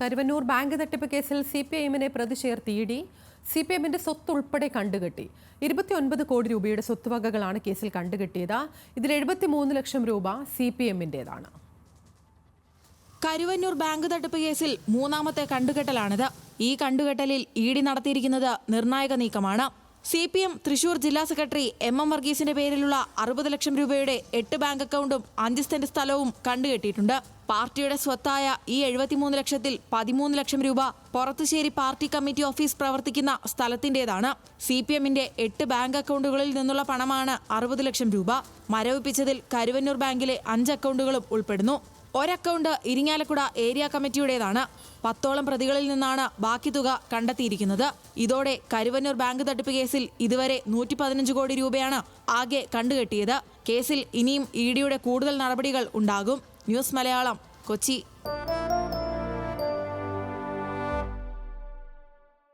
Karuvannur bank തട്ടിപ്പ് കേസിൽ C P ഐഎമ്മിനെ പ്രതി ചേർത്ത് ഇ ഡി സി പി എമ്മിന്റെ സ്വത്ത് ഉൾപ്പെടെ കണ്ടുകെട്ടി. ഇരുപത്തിയൊൻപത് കോടി രൂപയുടെ സ്വത്തുവകകളാണ് കേസിൽ കണ്ടുകെട്ടിയത്. ഇതിൽ എഴുപത്തിമൂന്ന് ലക്ഷം രൂപ സി പി എമ്മിന്റെതാണ് കരുവന്നൂർ ബാങ്ക് തട്ടിപ്പ് കേസിൽ മൂന്നാമത്തെ കണ്ടുകെട്ടലാണിത്. ഈ കണ്ടുകെട്ടലിൽ ഇ ഡി നടത്തിയിരിക്കുന്നത് നിർണായക നീക്കമാണ്. സി പി എം തൃശൂർ ജില്ലാ സെക്രട്ടറി എം എം വർഗീസിന്റെ പേരിലുള്ള അറുപത് ലക്ഷം രൂപയുടെ എട്ട് ബാങ്ക് അക്കൗണ്ടും അഞ്ച് സെന്റ് സ്ഥലവും കണ്ടുകെട്ടിയിട്ടുണ്ട്. പാർട്ടിയുടെ സ്വത്തായ ഈ എഴുപത്തിമൂന്ന് ലക്ഷത്തിൽ പതിമൂന്ന് ലക്ഷം രൂപ പുറത്തുശ്ശേരി പാർട്ടി കമ്മിറ്റി ഓഫീസ് പ്രവർത്തിക്കുന്ന സ്ഥലത്തിന്റേതാണ്. സി പി എമ്മിന്റെ എട്ട് ബാങ്ക് അക്കൗണ്ടുകളിൽ നിന്നുള്ള പണമാണ് അറുപത് ലക്ഷം രൂപ. മരവിപ്പിച്ചതിൽ കരുവന്നൂർ ബാങ്കിലെ അഞ്ച് അക്കൗണ്ടുകളും ഉൾപ്പെടുന്നു. ഒരക്കൗണ്ട് ഇരിങ്ങാലക്കുട ഏരിയ കമ്മിറ്റിയുടേതാണ്. പത്തോളം പ്രതികളിൽ നിന്നാണ് ബാക്കി തുക കണ്ടെത്തിയിരിക്കുന്നത്. ഇതോടെ കരുവന്നൂർ ബാങ്ക് തട്ടിപ്പ് കേസിൽ ഇതുവരെ നൂറ്റി പതിനഞ്ച് കോടി രൂപയാണ് ആകെ കണ്ടുകെട്ടിയത്. കേസിൽ ഇനിയും ഇ ഡിയുടെ കൂടുതൽ നടപടികൾ ഉണ്ടാകും. ന്യൂസ് മലയാളം കൊച്ചി.